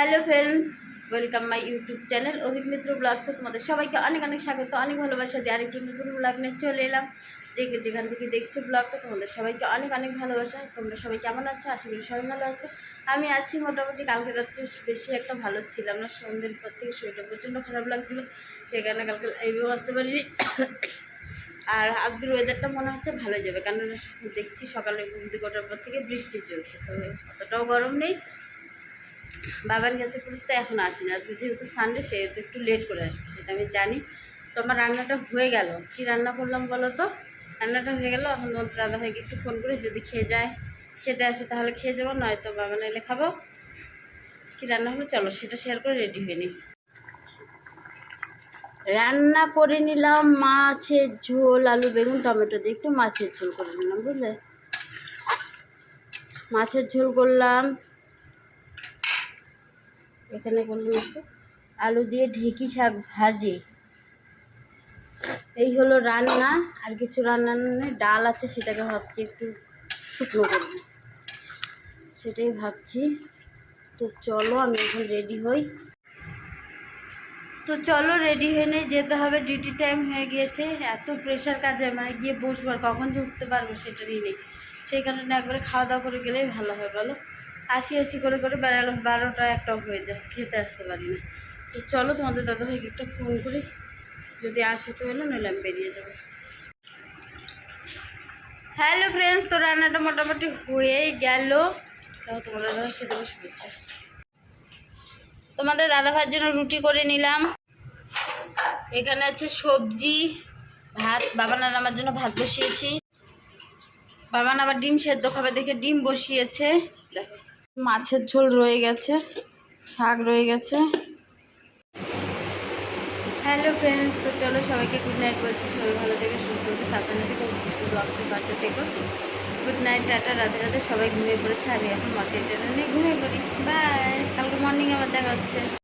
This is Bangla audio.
Hello friends, welcome my YouTube channel Avik Mitra ব্লগসে তোমাদের সবাইকে অনেক অনেক স্বাগত, অনেক ভালোবাসা দিয়ে আরেকটি নতুন ব্লগ নিয়ে চলে এলাম। যে যেখান থেকে দেখছ ব্লগটা, তোমাদের সবাইকে অনেক অনেক ভালোবাসা। তোমরা সবাই কেমন আছো? আশা করি সবাই ভালো আছো। আমি আছি মোটামুটি কালকে রাত্রে বেশি একটা ভালো ছিলাম না, সন্ধ্যের পর থেকে শরীরটা প্রচণ্ড খারাপ লাগছিল সেখানে কালকে লাইভেও আসতে পারিনি। আর আজকের ওয়েদারটা মনে হচ্ছে ভালো যাবে কারণ দেখছি সকালে ঘুম থেকে ওঠার পর থেকে বৃষ্টি চলছে, তো অতটাও গরম নেই। বাবার কাছে পড়তে এখন আসি না। আজকে যেহেতু সানডে সেহেতু একটু লেট করে আসবে সেটা আমি জানি। তো আমার রান্নাটা হয়ে গেল। কি রান্না করলাম বলো তো? রান্নাটা হয়ে গেল। এখন তোমার দাদাভাইকে একটু ফোন করে, যদি খেয়ে যায়। খেতে আসে তাহলে খেয়ে যাব, নয়তো বাবা নাইলে খাব। কি রান্না হলো? চলো সেটা শেয়ার করে রেডি হয়ে নিই। রান্না করে নিলাম মাছের ঝোল, আলু, বেগুন, টমেটো দিয়ে একটু মাছের ঝোল করে নিলাম, বুঝলে? মাছের ঝোল করলাম। এখানে করলাম একটু। আলু দিয়ে ঢেকি শাক ভাজি। এই হলো রান্না, আর কিছু রান্না নেই ডাল আছে, সেটাকে ভাবছি একটু শুকনো করব সেটাই ভাবছি। তো চলো, আমি এখন রেডি হই। তো চলো, রেডি হয়ে নেই, যেতে হবে, ডিউটি টাইম হয়ে গিয়েছে। এত প্রেশার কাজে মানে গিয়ে বসবো আর কখন যে উঠতে পারব সেটারই নেই। সেই কারণে একবারে খাওয়া দাওয়া করে গেলেই ভালো হয়, বলো? আশি আশি করে করে বেড়ালো বারোটা একটাও হয়ে যায়, খেতে আসতে পারি না। তো চলো তোমাদের দাদাভাইকে একটা ফোন করি, যদি আসে তো এলো নইলে আমি বেরিয়ে যাব। হ্যালো ফ্রেন্ডস তো রান্নাটা মোটামুটি হয়েই গেল। তাও তোমাদের দাদা খেতে বসে পড়ছে। তোমাদের দাদা ভাইয়ের জন্য রুটি করে নিলাম। এখানে আছে সবজি, ভাত বাবান আর আমার জন্য ভাত বসিয়েছি। বাবান আবার ডিম সেদ্ধ খাবে দেখে ডিম বসিয়েছে। দেখো। মাছের ঝোল রয়ে গেছে, শাক রয়ে গেছে। হ্যালো ফ্রেন্ডস তো চলো সবাইকে গুড নাইট বলছি। সবাই ভালো থেকে, সুস্থ থেকে, সাবধানে থেকে ব্লগসের পাশে থেকে। গুড নাইট টাটা রাতে রাতে সবাই ঘুমিয়ে পড়েছে, আমি এখন মশাই টাটা নিয়ে ঘুমিয়ে পড়ি। বাই কালকে মর্নিং আবার দেখা হচ্ছে।